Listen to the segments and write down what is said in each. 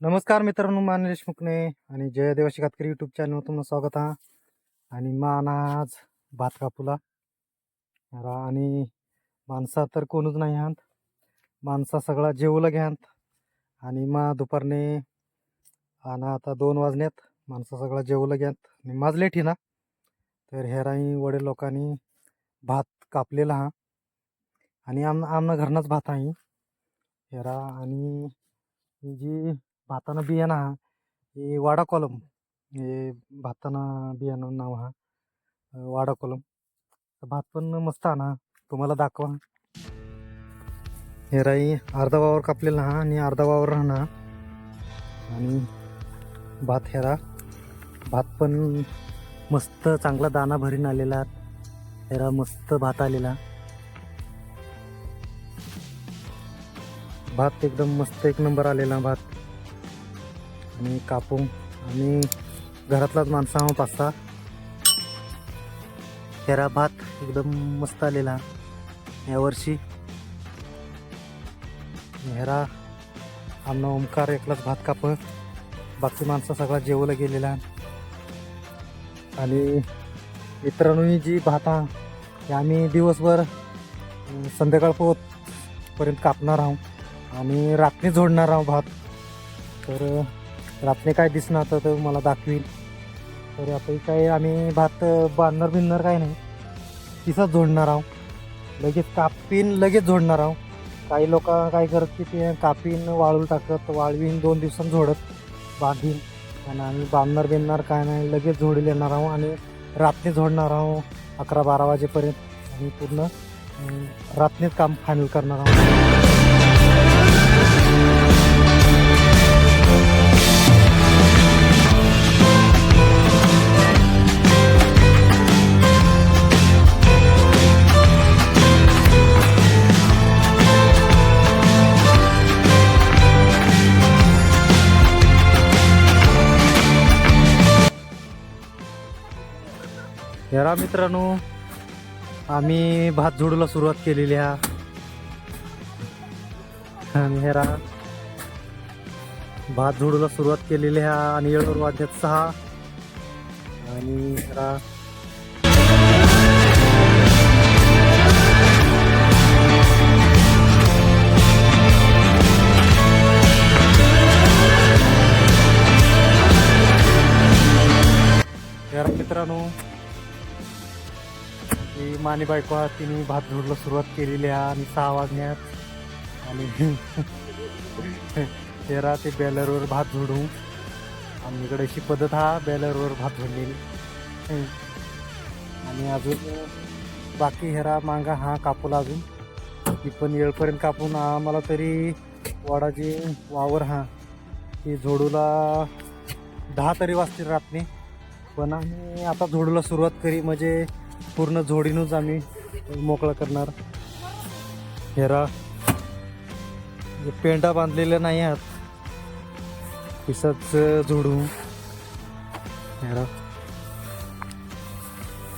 नमस्कार मित्रांनो मान देशमुखने आणि जयदेव देवाशी यूट्यूब चॅनल स्वागत आहे. आणि मान आज भात कापूला. आणि माणसा तर कोणच नाही आहात माणसा सगळा जेवलं घ्यात. आणि मा दुपारने आणि आता दोन वाजण्यात माणसा सगळा जेवलं घ्यात. आणि माझ लेट ही ना तर हेराई वडील लोकांनी भात कापलेला हा. आणि आम आमना घरनाच भात आहे. हेरा आणि जी भातानं बियाणं हा. हे वाडा कॉलम हे भातानं बियाणं नाव हा. वाडा कॉलम भात पण मस्त आणा तुम्हाला दाखवा. हे राई अर्धा वावर कापलेला हा आणि अर्धा वावर राहणार. आणि भात हेरा भात पण मस्त चांगला दाना भरीन आलेला. हेरा मस्त भात आलेला. भात एकदम मस्त एक नंबर आलेला भात. आणि कापू आणि घरातलाच माणसं आहो पाच सहा भात एकदम मस्त आलेला यावर्षी. हेरा अन्न ओमकार एकलाच भात काप बाकी माणसं सगळा जेवला गेलेला. आणि मित्रांनो ही जी भात हे आम्ही दिवसभर संध्याकाळ पोत पर्यंत कापणार आहोत. आणि रात्री झोडणार आहोत भात. तर रात्री काय दिसणार तर मला दाखवील. तर आता काय आम्ही भात बांधणार बिनणार काय नाही. तिथंच जोडणार आहोत. लगेच कापीन लगेच जोडणार आहोत. काही लोक काय करत की ते कापीन वाळू टाकत वाळवीन दोन दिवसांनी झोडत बांधीन. आणि आम्ही बांधणार बिनणार काय नाही लगेच झोडी येणार आहोत आणि रात्री जोडणार आहोत अकरा बारा वाजेपर्यंत. आणि पूर्ण रात्रीच काम फायनल करणार आहोत. हेरा मित्रांनो आम्ही भात झोडूला सुरुवात केलेली आहे. आणि हेरा भात झोडूला सुरुवात केलेली आहे आणि येळवर वाद्यात सहा. आणि हेरा हेरा मित्रांनो की माने बायको हा तिने भात झोडला सुरुवात केलेली आहे आणि सहा वाजण्यात आणि तेरा ते बॅलरवर भात झोडू आणि इकडे अशी पद्धत हा बॅलरवर भात झोडलेली. आणि अजून बाकी हेरा मांगा हा कापूला अजून. ती पण येळपर्यंत कापून आम्हाला तरी वाडाची वावर हा ती झोडूला दहा तरी वाजतील रात्री. पण आम्ही आता झोडूला सुरुवात करी म्हणजे पूर्ण झोडीनच आम्ही मोकळं करणार. हेरा. जे पेंडा बांधलेल्या नाही आहेत पिसाच झोडू हेरा.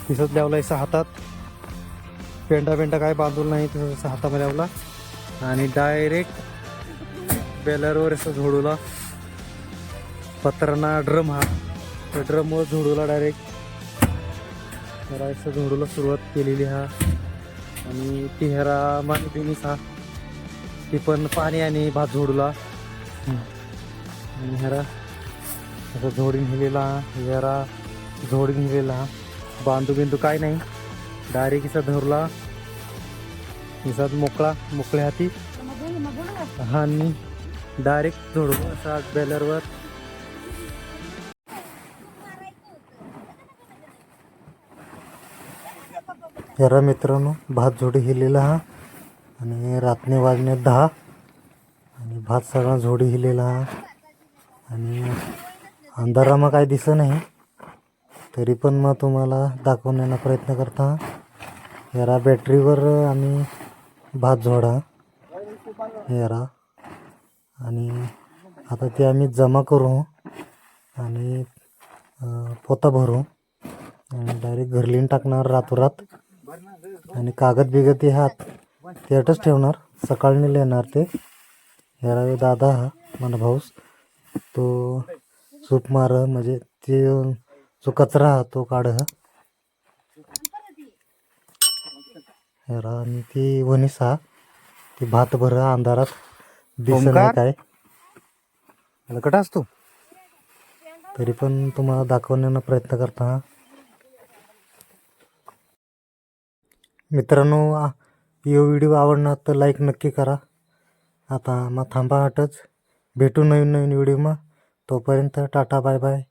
पिसाच लावला असं हातात. पेंडा पेंडा काय बांधून नाही तसं हातामध्ये लावला. आणि डायरेक्ट बेलरवर असं झोडूला पत्रांना ड्रम हा. त्या ड्रमवर झोडूला डायरेक्ट हेरायचं झोडूला सुरुवात केलेली हा. आणि ती हेरा मानी बिनीस हा. ती पण पाणी आणि भात झोडूला. आणि हेरा असं झोडीन हिलेला हेरा झोडीन हिलेला बांधू बिंदू काय नाही. डायरेक्ट इसा धरला. इसात मोकळा मोकळ्या हाती. हा आणि डायरेक्ट झोडू असा बॅलरवर जरा मित्रांनो भात झोडी हिलेला हा. आणि रातने वाजणे दहा. आणि भात सगळा झोडी हिलेला हा. आणि अंधारामा काय दिसत नाही. तरी पण मग तुम्हाला दाखवण्याचा प्रयत्न करता. यारा बॅटरीवर आम्ही भात झोडा. यारा. आणि आता ते आम्ही जमा करू. आणि पोता भरू. आणि डायरेक्ट घरलीन टाकणार रातोरात. आणि कागद बिगद हात तेटच ठेवणार. सकाळी येणार ते. ह्याला दादा हा मला भाऊस. तो सूप मार म्हणजे ते जो कचरा हा तो काढ हा. आणि ती वनीस हा ती भात भर अंधारात दिसत नाही? काय. हलकट असतो तरी पण तुम्हाला दाखवण्याचा प्रयत्न करता मित्रांनो आ- यो व्हिडिओ आवडला तर लाईक नक्की करा. आता मग थांबा आटच भेटू नवीन नवीन व्हिडिओ मग. तोपर्यंत टाटा बाय बाय